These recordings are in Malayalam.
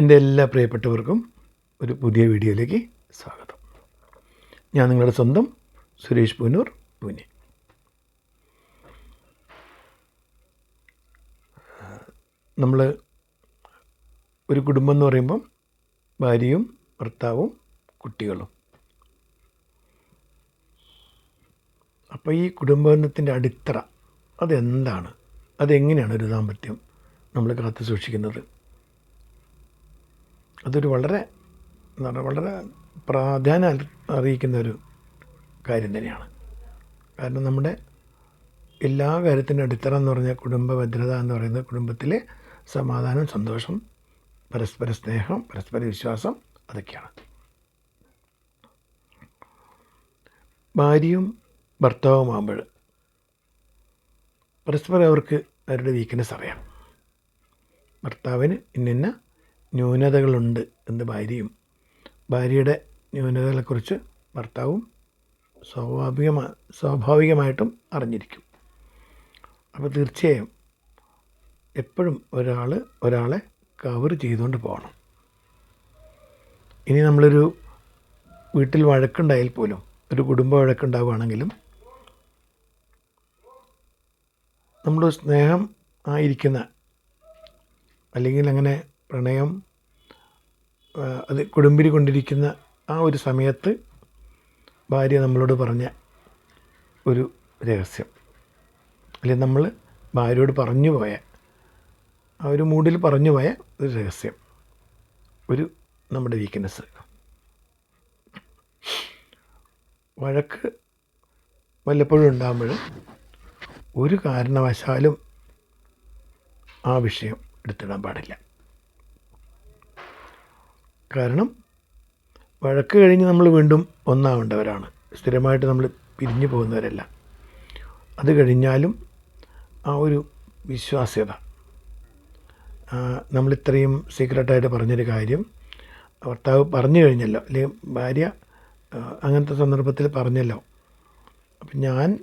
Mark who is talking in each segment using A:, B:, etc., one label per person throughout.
A: എന്റെ എല്ലാ പ്രിയപ്പെട്ടവർക്കും ഒരു പുതിയ വീഡിയോയിലേക്ക് സ്വാഗതം. ഞാൻ നിങ്ങളുടെ സ്വന്തം സുരേഷ് പൂനൂർ പൂനെ നമ്മൾ ഒരു കുടുംബം എന്ന് പറയുമ്പം ഭാര്യയും ഭർത്താവും കുട്ടികളും. അപ്പോൾ ഈ കുടുംബബന്ധത്തിന്റെ അടിത്തറ അതെന്താണ്? അതെങ്ങനെയാണ് ഒരു ദാമ്പത്യം നമ്മൾ കാത്തു സൂക്ഷിക്കുന്നത്? അതൊരു വളരെ എന്താ പറയുക വളരെ പ്രാധാന്യം അറിയിക്കുന്ന ഒരു കാര്യം തന്നെയാണ്. കാരണം നമ്മുടെ എല്ലാ കാര്യത്തിന്റെ അടിത്തറ എന്ന് പറഞ്ഞാൽ കുടുംബ ഭദ്രത എന്ന് പറയുന്നത് കുടുംബത്തിലെ സമാധാനം സന്തോഷം പരസ്പര സ്നേഹം പരസ്പര വിശ്വാസം അതൊക്കെയാണ്. ഭാര്യയും ഭർത്താവുമാകുമ്പോൾ പരസ്പരം അവർക്ക് അവരുടെ വീക്ക്നെസ് അറിയാം. ഭർത്താവിന് ഇന്നിന്ന ന്യൂനതകളുണ്ട് എന്ന് ഭാര്യയും ഭാര്യയുടെ ന്യൂനതകളെക്കുറിച്ച് ഭർത്താവും സ്വാഭാവികമാ സ്വാഭാവികമായിട്ടും അറിഞ്ഞിരിക്കും. അപ്പോൾ തീർച്ചയായും എപ്പോഴും ഒരാൾ ഒരാളെ കവർ ചെയ്തുകൊണ്ട് പോകണം. ഇനി നമ്മളൊരു വീട്ടിൽ വഴക്കുണ്ടായാൽ പോലും ഒരു കുടുംബ വഴക്കുണ്ടാവുകയാണെങ്കിലും നമ്മൾ സ്നേഹം ആയിരിക്കുന്ന അല്ലെങ്കിൽ അങ്ങനെ പ്രണയം അത് കൊടുമ്പിരി കൊണ്ടിരിക്കുന്ന ആ ഒരു സമയത്ത് ഭാര്യ നമ്മളോട് പറഞ്ഞ ഒരു രഹസ്യം. അല്ലെങ്കിൽ നമ്മൾ ഭാര്യയോട് പറഞ്ഞു പോയ ആ ഒരു മൂഡിൽ പറഞ്ഞു പോയ ഒരു രഹസ്യം. ഒരു നമ്മുടെ വീക്ക്നെസ്. വഴക്ക് വല്ലപ്പോഴും ഉണ്ടാകുമ്പോൾ ഒരു കാരണവശാലും ആ വിഷയം എടുത്തിടാൻ പാടില്ല. കാരണം വഴക്ക് കഴിഞ്ഞ് നമ്മൾ വീണ്ടും ഒന്നാവേണ്ടവരാണ്. സ്ഥിരമായിട്ട് നമ്മൾ പിരിഞ്ഞു പോകുന്നവരല്ല. അത് കഴിഞ്ഞാലും ആ ഒരു വിശ്വാസ്യത. നമ്മളിത്രയും സീക്രട്ടായിട്ട് പറഞ്ഞൊരു കാര്യം ഭർത്താവ് പറഞ്ഞു കഴിഞ്ഞല്ലോ. അല്ലെങ്കിൽ ഭാര്യ അങ്ങനത്തെ സന്ദർഭത്തിൽ പറഞ്ഞല്ലോ. അപ്പം ഞാൻ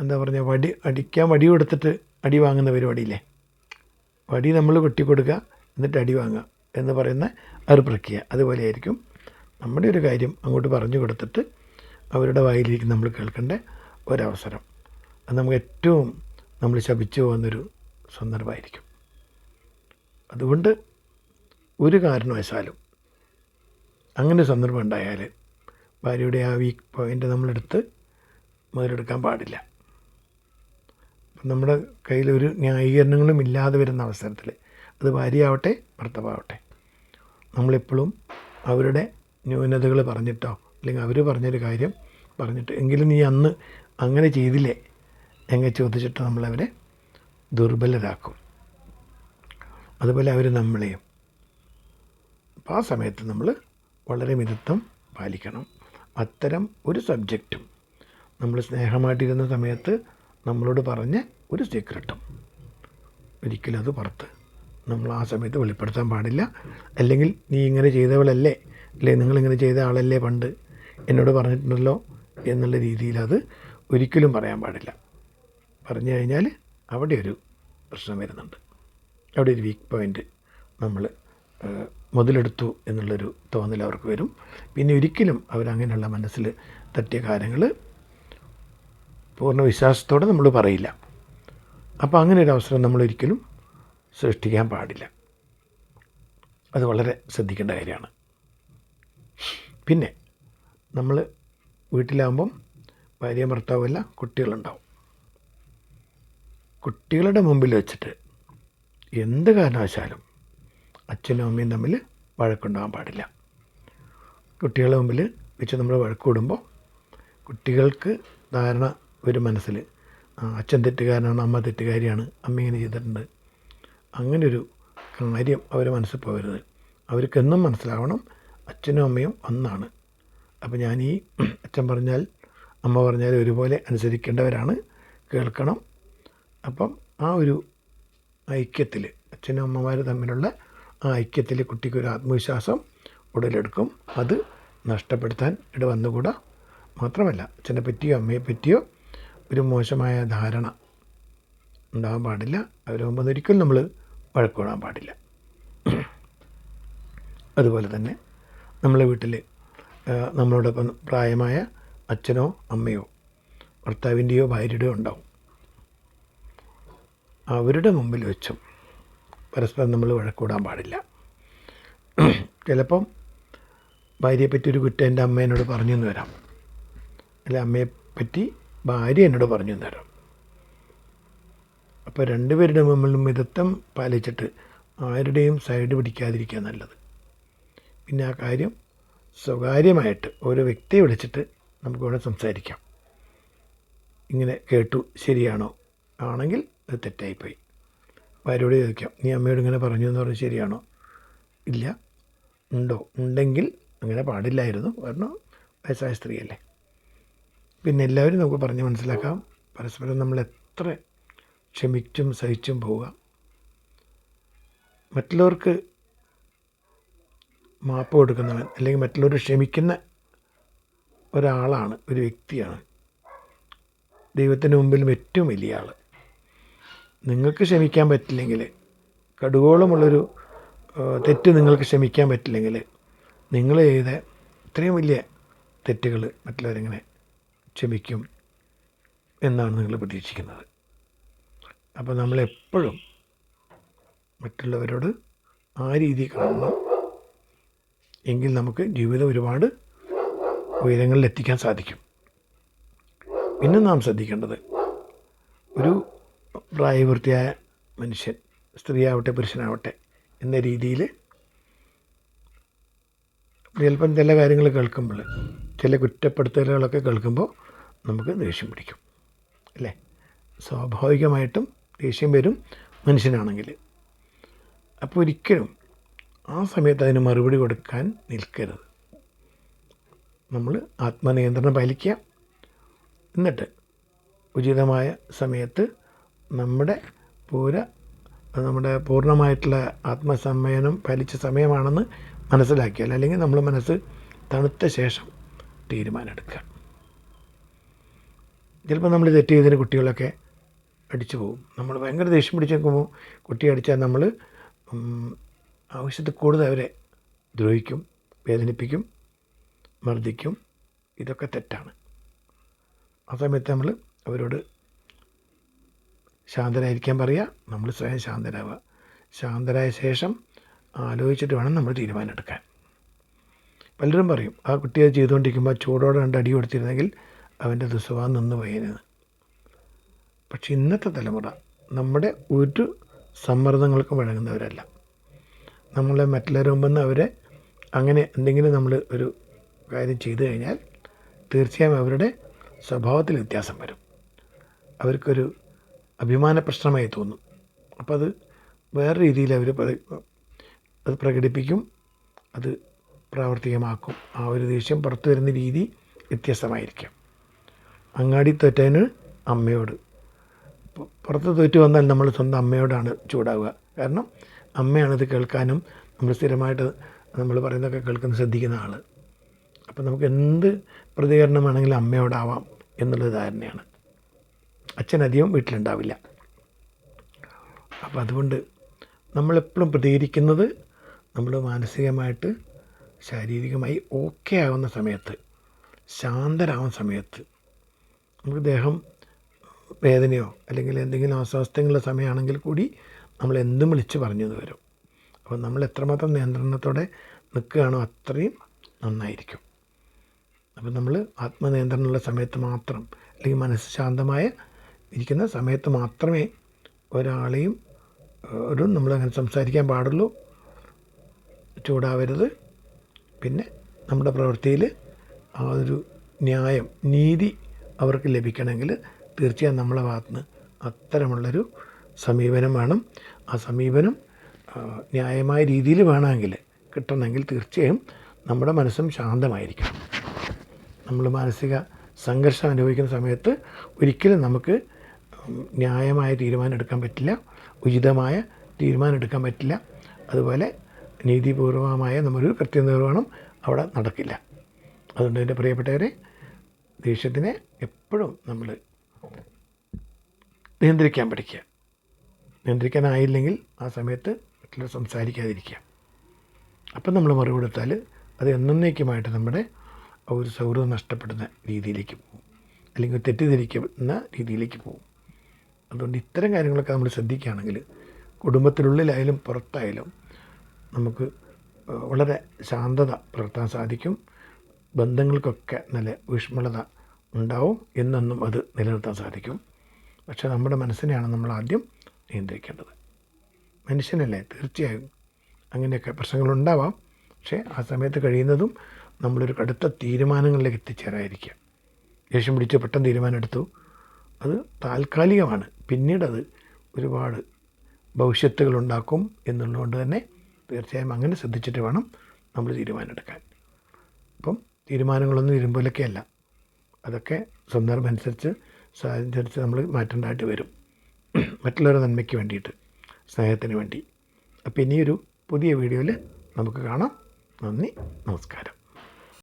A: എന്താ പറഞ്ഞ വടി അടിക്കാൻ വടി കൊടുത്തിട്ട് അടി വാങ്ങുന്ന പരിപാടിയില്ലേ? വടി നമ്മൾ കൊട്ടി കൊടുക്കുക എന്നിട്ട് അടി വാങ്ങുക. എന്ന് പറയുന്ന ഒരു പ്രക്രിയ. അതുപോലെയായിരിക്കും നമ്മുടെ ഒരു കാര്യം അങ്ങോട്ട് പറഞ്ഞു കൊടുത്തിട്ട് അവരുടെ വായിലേക്ക് നമ്മൾ കേൾക്കേണ്ട ഒരവസരം. അത് നമുക്ക് ഏറ്റവും നമ്മൾ ശപിച്ചു പോകുന്നൊരു സന്ദർഭമായിരിക്കും. അതുകൊണ്ട് ഒരു കാരണവശാലും അങ്ങനെ സന്ദർഭം ഉണ്ടായാൽ ഭാര്യയുടെ ആ വീക്ക് പോയിന്റ് നമ്മളെടുത്ത് മുതലെടുക്കാൻ പാടില്ല. നമ്മുടെ കയ്യിലൊരു ന്യായീകരണങ്ങളും ഇല്ലാതെ വരുന്ന അവസരത്തിൽ അത് ഭാര്യയാവട്ടെ ഭർത്താവട്ടെ നമ്മളെപ്പോഴും അവരുടെ ന്യൂനതകൾ പറഞ്ഞിട്ടോ അല്ലെങ്കിൽ അവർ പറഞ്ഞൊരു കാര്യം പറഞ്ഞിട്ട് എങ്കിലും നീ അന്ന് അങ്ങനെ ചെയ്തില്ലേ എങ്ങനെ ചോദിച്ചിട്ട് നമ്മളവരെ ദുർബലരാക്കും. അതുപോലെ അവർ നമ്മളെയും. അപ്പം ആ സമയത്ത് നമ്മൾ വളരെ മിതത്വം പാലിക്കണം. അത്തരം ഒരു സബ്ജക്റ്റും നമ്മൾ സ്നേഹമായിട്ടിരുന്ന സമയത്ത് നമ്മളോട് പറഞ്ഞ ഒരു സീക്രട്ടും ഒരിക്കലും അത് പുറത്ത് നമ്മൾ ആ സമയത്ത് വെളിപ്പെടുത്താൻ പാടില്ല. അല്ലെങ്കിൽ നീ ഇങ്ങനെ ചെയ്തവളല്ലേ? അല്ലേ നിങ്ങളിങ്ങനെ ചെയ്ത ആളല്ലേ പണ്ട്? എന്നോട് പറഞ്ഞിട്ടുണ്ടല്ലോ എന്നുള്ള രീതിയിൽ അത് ഒരിക്കലും പറയാൻ പാടില്ല. പറഞ്ഞു കഴിഞ്ഞാൽ അവിടെ ഒരു പ്രശ്നം വരുന്നുണ്ട്. അവിടെ ഒരു വീക്ക് പോയിന്റ് നമ്മൾ മുതലെടുത്തു എന്നുള്ളൊരു തോന്നൽ അവർക്ക് വരും. പിന്നെ ഒരിക്കലും അവരങ്ങനെയുള്ള മനസ്സിൽ തട്ടിയ കാര്യങ്ങൾ പൂർണ വിശ്വാസത്തോടെ നമ്മൾ പറയില്ല. അപ്പോൾ അങ്ങനെ ഒരു അവസരം നമ്മൾ ഒരിക്കലും സൃഷ്ടിക്കാൻ പാടില്ല. അത് വളരെ ശ്രദ്ധിക്കേണ്ട കാര്യമാണ്. പിന്നെ നമ്മൾ വീട്ടിലാകുമ്പം ഭാര്യ ഭർത്താവുമല്ല കുട്ടികളുണ്ടാവും. കുട്ടികളുടെ മുമ്പിൽ വെച്ചിട്ട് എന്ത് കാരണവശാലും അച്ഛനും അമ്മയും തമ്മിൽ വഴക്കുണ്ടാകാൻ പാടില്ല. കുട്ടികളുടെ മുമ്പിൽ വെച്ച് നമ്മൾ വഴക്ക് കൂടുമ്പോൾ കുട്ടികൾക്ക് ധാരണ ഒരു മനസ്സിൽ അച്ഛൻ തെറ്റുകാരനാണ് അമ്മ തെറ്റുകാരിയാണ് അമ്മ ഇങ്ങനെ ചെയ്തിട്ടുണ്ട് അങ്ങനൊരു കാര്യം അവരെ മനസ്സിൽ പോകരുത്. അവർക്കെന്നും മനസ്സിലാവണം. അച്ഛനും അമ്മയും ഒന്നാണ്. അപ്പോൾ ഞാൻ ഈ അച്ഛൻ പറഞ്ഞാൽ അമ്മ പറഞ്ഞാൽ ഒരുപോലെ അനുസരിക്കേണ്ടവരാണ്. കേൾക്കണം. അപ്പം ആ ഒരു ഐക്യത്തിൽ അച്ഛനും അമ്മമാർ തമ്മിലുള്ള ആ ഐക്യത്തിൽ കുട്ടിക്കൊരു ആത്മവിശ്വാസം ഉടലെടുക്കും. അത് നഷ്ടപ്പെടുത്താൻ ഇട വന്നുകൂടാ. മാത്രമല്ല അച്ഛനെ പറ്റിയോ അമ്മയെ പറ്റിയോ ഒരു മോശമായ ധാരണ ഉണ്ടാകാൻ പാടില്ല. അവരാകുമ്പോൾ ഒരിക്കലും നമ്മൾ വഴക്കൂടാൻ പാടില്ല. അതുപോലെ തന്നെ നമ്മളെ വീട്ടിൽ നമ്മളോടൊപ്പം പ്രായമായ അച്ഛനോ അമ്മയോ ഭർത്താവിന്റെയോ ഭാര്യയുടെയോ ഉണ്ടാവും. അവരുടെ മുമ്പിൽ വെച്ചും പരസ്പരം നമ്മൾ വഴക്കൂടാൻ പാടില്ല. ചിലപ്പം ഭാര്യയെ പറ്റി ഒരു കുറ്റം എന്റെ അമ്മ എന്നോട് പറഞ്ഞു വരാം. അല്ല അമ്മയെ പറ്റി ഭാര്യ എന്നോട് പറഞ്ഞു വരാം. അപ്പോൾ രണ്ടുപേരുടെ മുമ്പിലും മിതത്വം പാലിച്ചിട്ട് ആരുടെയും സൈഡ് പിടിക്കാതിരിക്കുക നല്ലത്. പിന്നെ ആ കാര്യം സ്വകാര്യമായിട്ട് ഓരോ വ്യക്തിയെ വിളിച്ചിട്ട് നമുക്ക് വേണം സംസാരിക്കാം. ഇങ്ങനെ കേട്ടു ശരിയാണോ? ആണെങ്കിൽ അത് തെറ്റായിപ്പോയി. ഭാര്യയോട് ചോദിക്കാം? നീ അമ്മയോട് ഇങ്ങനെ പറഞ്ഞു എന്ന് പറഞ്ഞാൽ ശരിയാണോ? ഇല്ല. ഉണ്ടോ? ഉണ്ടെങ്കിൽ അങ്ങനെ പാടില്ലായിരുന്നു. കാരണം വയസ്സായ സ്ത്രീയല്ലേ. പിന്നെ എല്ലാവരും നമുക്ക് പറഞ്ഞ് മനസ്സിലാക്കാം. പരസ്പരം നമ്മൾ എത്ര ക്ഷമിച്ചും സഹിച്ചും പോവുക. മറ്റുള്ളവർക്ക് മാപ്പ് കൊടുക്കുന്നവൻ അല്ലെങ്കിൽ മറ്റുള്ളവർ ക്ഷമിക്കുന്ന ഒരാളാണ് ഒരു വ്യക്തിയാണ്. ദൈവത്തിന് മുമ്പിലും ഏറ്റവും വലിയ ആൾ നിങ്ങൾക്ക് ക്ഷമിക്കാൻ പറ്റില്ലെങ്കിൽ കടുകോളമുള്ളൊരു തെറ്റ് നിങ്ങൾക്ക് ക്ഷമിക്കാൻ പറ്റില്ലെങ്കിൽ നിങ്ങൾ ചെയ്ത ഇത്രയും വലിയ തെറ്റുകൾ മറ്റുള്ളവരെങ്ങനെ ക്ഷമിക്കും എന്നാണ് നിങ്ങൾ പ്രതീക്ഷിക്കുന്നത്. അപ്പോൾ നമ്മളെപ്പോഴും മറ്റുള്ളവരോട് ആ രീതി കാണണം. എങ്കിൽ നമുക്ക് ജീവിതം ഒരുപാട് ഉയരങ്ങളിൽ എത്തിക്കാൻ സാധിക്കും. പിന്നെ നാം ശ്രദ്ധിക്കേണ്ടത് ഒരു പ്രായപൂർത്തിയായ മനുഷ്യൻ സ്ത്രീയാവട്ടെ പുരുഷനാവട്ടെ എന്ന രീതിയിൽ ചിലപ്പം ചില കാര്യങ്ങൾ കേൾക്കുമ്പോൾ ചില കുറ്റപ്പെടുത്തലുകളൊക്കെ കേൾക്കുമ്പോൾ നമുക്ക് ദേഷ്യം പിടിക്കും. അല്ലേ? സ്വാഭാവികമായിട്ടും ദേഷ്യം വരും മനുഷ്യനാണെങ്കിൽ. അപ്പോൾ ഒരിക്കലും ആ സമയത്ത് അതിന് മറുപടി കൊടുക്കാൻ നിൽക്കരുത്. നമ്മൾ ആത്മനിയന്ത്രണം പാലിക്കുക. എന്നിട്ട് ഉചിതമായ സമയത്ത് നമ്മുടെ പൂര നമ്മുടെ പൂർണമായിട്ടുള്ള ആത്മസമ്മേനം പാലിച്ച സമയമാണെന്ന് മനസ്സിലാക്കിയാൽ അല്ലെങ്കിൽ നമ്മൾ മനസ്സ് തണുത്ത ശേഷം തീരുമാനമെടുക്കുക. ചിലപ്പോൾ നമ്മൾ തെറ്റ് ചെയ്തതിന് കുട്ടികളൊക്കെ അടിച്ചു പോകും. നമ്മൾ ഭയങ്കര ദേഷ്യം പിടിച്ച് നിൽക്കുമ്പോൾ കുട്ടിയെ അടിച്ചാൽ നമ്മൾ ആവശ്യത്തിൽ കൂടുതൽ അവരെ ദ്രോഹിക്കും വേദനിപ്പിക്കും മർദ്ദിക്കും. ഇതൊക്കെ തെറ്റാണ്. ആ സമയത്ത് നമ്മൾ അവരോട് ശാന്തരായിരിക്കാൻ പറയുക. നമ്മൾ സ്വയം ശാന്തരാവുക. ശാന്തരായ ശേഷം ആലോചിച്ചിട്ട് വേണം നമ്മൾ തീരുമാനം എടുക്കാൻ പലരും പറയും ആ കുട്ടി അത് ചെയ്തുകൊണ്ടിരിക്കുമ്പോൾ ചൂടോടെ രണ്ട് അടി കൊടുത്തിരുന്നെങ്കിൽ അവന്റെ ദുസ്വഭാവം നിന്ന് പോയേനെന്ന് പക്ഷെ ഇന്നത്തെ തലമുറ നമ്മുടെ ഒരു സമ്മർദ്ദങ്ങൾക്കും വഴങ്ങുന്നവരല്ല. നമ്മളെ മറ്റുള്ളവർ മുമ്പെന്ന് അവരെ അങ്ങനെ എന്തെങ്കിലും നമ്മൾ ഒരു കാര്യം ചെയ്തു കഴിഞ്ഞാൽ തീർച്ചയായും അവരുടെ സ്വഭാവത്തിൽ വ്യത്യാസം വരും. അവർക്കൊരു അഭിമാന പ്രശ്നമായി തോന്നും. അപ്പോൾ അത് വേറെ രീതിയിൽ അവർ അത് പ്രകടിപ്പിക്കും അത് പ്രാവർത്തികമാക്കും. ആ ഒരു ദേഷ്യം പുറത്തു വരുന്ന രീതി വ്യത്യസ്തമായിരിക്കും. അങ്ങാടി തോറ്റതിന് അമ്മയോട്. പുറത്ത് തോറ്റു വന്നാൽ നമ്മൾ സ്വന്തം അമ്മയോടാണ് ചൂടാവുക. കാരണം അമ്മയാണിത് കേൾക്കാനും നമ്മൾ സ്ഥിരമായിട്ട് നമ്മൾ പറയുന്നതൊക്കെ കേൾക്കുന്ന ശ്രദ്ധിക്കുന്ന ആൾ അപ്പം നമുക്ക് എന്ത് പ്രതികരണം വേണമെങ്കിലും അമ്മയോടാവാം എന്നുള്ള ധാരണയാണ്. അച്ഛൻ അധികം വീട്ടിലുണ്ടാവില്ല. അപ്പം അതുകൊണ്ട് നമ്മളെപ്പോഴും പ്രതികരിക്കുന്നത് നമ്മൾ മാനസികമായിട്ട് ശാരീരികമായി ഓക്കെ ആവുന്ന സമയത്ത് ശാന്തരാവുന്ന സമയത്ത് നമുക്ക് ദേഹം വേദനയോ അല്ലെങ്കിൽ എന്തെങ്കിലും അസ്വാസ്ഥ്യങ്ങളുടെ സമയമാണെങ്കിൽ കൂടി നമ്മൾ എന്തും വിളിച്ച് പറഞ്ഞു വരും. അപ്പോൾ നമ്മൾ എത്രമാത്രം നിയന്ത്രണത്തോടെ നിൽക്കുകയാണോ അത്രയും നന്നായിരിക്കും. അപ്പോൾ നമ്മൾ ആത്മനിയന്ത്രണമുള്ള സമയത്ത് മാത്രം അല്ലെങ്കിൽ മനസ്സ് ശാന്തമായ ഇരിക്കുന്ന സമയത്ത് മാത്രമേ ഒരാളെയും ഒരു നമ്മളങ്ങനെ സംസാരിക്കാൻ പാടുള്ളൂ ചൂടാവരുത്. പിന്നെ നമ്മുടെ പ്രവൃത്തിയിൽ ആ ഒരു ന്യായം നീതി അവർക്ക് ലഭിക്കണമെങ്കിൽ തീർച്ചയായും നമ്മളെ ഭാഗത്തുനിന്ന് അത്തരമുള്ളൊരു സമീപനം വേണം. ആ സമീപനം ന്യായമായ രീതിയിൽ വേണമെങ്കിൽ കിട്ടണമെങ്കിൽ തീർച്ചയായും നമ്മുടെ മനസ്സും ശാന്തമായിരിക്കണം. നമ്മൾ മാനസിക സംഘർഷം അനുഭവിക്കുന്ന സമയത്ത് ഒരിക്കലും നമുക്ക് ന്യായമായ തീരുമാനം എടുക്കാൻ പറ്റില്ല. ഉചിതമായ തീരുമാനം എടുക്കാൻ പറ്റില്ല. അതുപോലെ നീതിപൂർവമായ നമ്മളൊരു കൃത്യനിർവഹണം അവിടെ നടക്കില്ല. അതുകൊണ്ട് എന്റെ പ്രിയപ്പെട്ടവരെ ദേഷ്യത്തിനെ എപ്പോഴും നമ്മൾ നിയന്ത്രിക്കാൻ പഠിക്കുക. നിയന്ത്രിക്കാനായില്ലെങ്കിൽ ആ സമയത്ത് മറ്റുള്ളവർ സംസാരിക്കാതിരിക്കുക. അപ്പം നമ്മൾ മറുപടി കൊടുത്താൽ അത് എന്നേക്കുമായിട്ട് നമ്മുടെ ഒരു സൗഹൃദം നഷ്ടപ്പെടുന്ന രീതിയിലേക്ക് പോകും. അല്ലെങ്കിൽ തെറ്റിദ്ധരിക്കുന്ന രീതിയിലേക്ക് പോകും. അതുകൊണ്ട് ഇത്തരം കാര്യങ്ങളൊക്കെ നമ്മൾ ശ്രദ്ധിക്കുകയാണെങ്കിൽ കുടുംബത്തിനുള്ളിലായാലും പുറത്തായാലും നമുക്ക് വളരെ ശാന്തത പുലർത്താൻ സാധിക്കും. ബന്ധങ്ങൾക്കൊക്കെ നല്ല ഊഷ്മളത ഉണ്ടാവും. എന്നെന്നും അത് നിലനിർത്താൻ സാധിക്കും. പക്ഷേ നമ്മുടെ മനസ്സിനെയാണ് നമ്മൾ ആദ്യം നിയന്ത്രിക്കേണ്ടത്. മനുഷ്യനല്ലേ? തീർച്ചയായും അങ്ങനെയൊക്കെ പ്രശ്നങ്ങളുണ്ടാവാം. പക്ഷേ ആ സമയത്ത് കഴിയുന്നതും നമ്മളൊരു കടുത്ത തീരുമാനങ്ങളിലേക്ക് എത്തിച്ചേരാതിരിക്കുക. ദേഷ്യം പിടിച്ച് പെട്ടെന്ന് തീരുമാനമെടുത്തു. അത് താൽക്കാലികമാണ്. പിന്നീടത് ഒരുപാട് ഭവിഷ്യത്തുകളുണ്ടാക്കും എന്നുള്ളതുകൊണ്ട് തന്നെ തീർച്ചയായും അങ്ങനെ ശ്രദ്ധിച്ചിട്ട് വേണം നമ്മൾ തീരുമാനമെടുക്കാൻ. അപ്പം തീരുമാനങ്ങളൊന്നും ഇരുമ്പോലൊക്കെയല്ല അതൊക്കെ സന്ദർഭം അനുസരിച്ച് സാഹചര്യത്തിനനുസരിച്ച് നമ്മൾ മാറ്റേണ്ടതായിട്ട് വരും. മറ്റുള്ളവരുടെ നന്മയ്ക്ക് വേണ്ടിയിട്ട് സ്നേഹത്തിന് വേണ്ടി. അപ്പോൾ ഇനിയൊരു പുതിയ വീഡിയോയിൽ നമുക്ക് കാണാം. നന്ദി നമസ്കാരം.